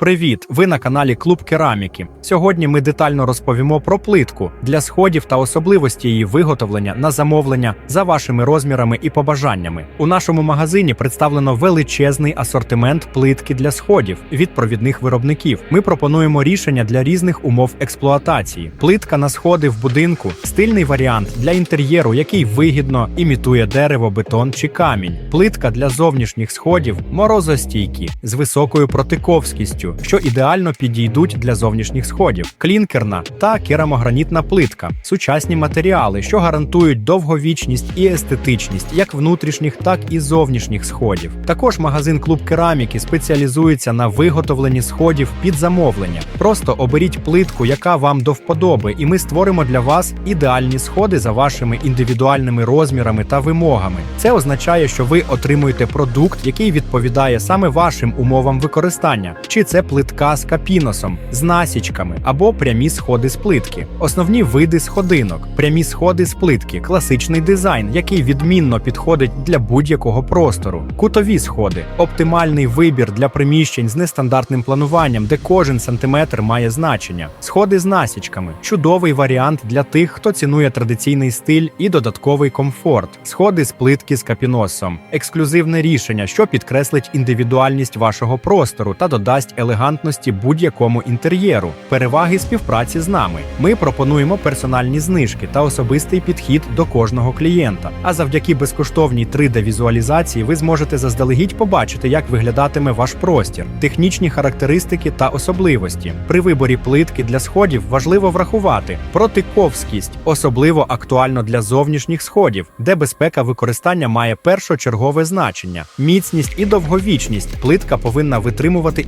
Привіт! Ви на каналі Клуб Кераміки. Сьогодні ми детально розповімо про плитку для сходів та особливості її виготовлення на замовлення за вашими розмірами і побажаннями. У нашому магазині представлено величезний асортимент плитки для сходів від провідних виробників. Ми пропонуємо рішення для різних умов експлуатації. Плитка на сходи в будинку стильний варіант для інтер'єру, який вигідно імітує дерево, бетон чи камінь. Плитка для зовнішніх сходів морозостійкі з високою протиковськістю, що ідеально підійдуть для зовнішніх сходів, клінкерна та керамогранітна плитка, сучасні матеріали, що гарантують довговічність і естетичність як внутрішніх, так і зовнішніх сходів. Також магазин Клуб Кераміки спеціалізується на виготовленні сходів під замовлення. Просто оберіть плитку, яка вам до вподоби, і ми створимо для вас ідеальні сходи за вашими індивідуальними розмірами та вимогами. Це означає, що ви отримуєте продукт, який відповідає саме вашим умовам використання, чи це плитка з капіносом, з насічками або прямі сходи з плитки. Основні види сходинок, прямі сходи з плитки, класичний дизайн, який відмінно підходить для будь-якого простору, кутові сходи, оптимальний вибір для приміщень з нестандартним плануванням, де кожен сантиметр має значення, сходи з насічками, чудовий варіант для тих, хто цінує традиційний стиль і додатковий комфорт, сходи з плитки з капіносом, ексклюзивне рішення, що підкреслить індивідуальність вашого простору та додасть елегантності будь-якому інтер'єру. Переваги співпраці з нами. Ми пропонуємо персональні знижки та особистий підхід до кожного клієнта. А завдяки безкоштовній 3D-візуалізації ви зможете заздалегідь побачити, як виглядатиме ваш простір, технічні характеристики та особливості. При виборі плитки для сходів важливо врахувати протиковськість, особливо актуально для зовнішніх сходів, де безпека використання має першочергове значення, міцність і довговічність. Плитка повинна витримувати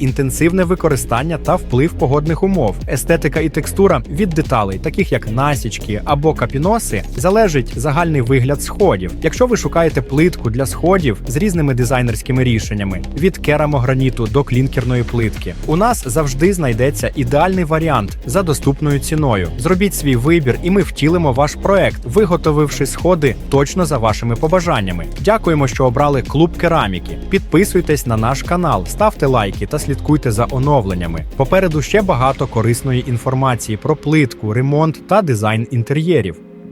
інтенсивне використання та вплив погодних умов. Естетика і текстура від деталей, таких як насічки або капіноси, залежить загальний вигляд сходів. Якщо ви шукаєте плитку для сходів з різними дизайнерськими рішеннями від керамограніту до клінкерної плитки, у нас завжди знайдеться ідеальний варіант за доступною ціною. Зробіть свій вибір, і ми втілимо ваш проект, виготовивши сходи точно за вашими побажаннями. Дякуємо, що обрали клуб кераміки. Підписуйтесь на наш канал, ставте лайки та слідкуйте за оновленнями. Попереду ще багато корисної інформації про плитку, ремонт та дизайн інтер'єрів.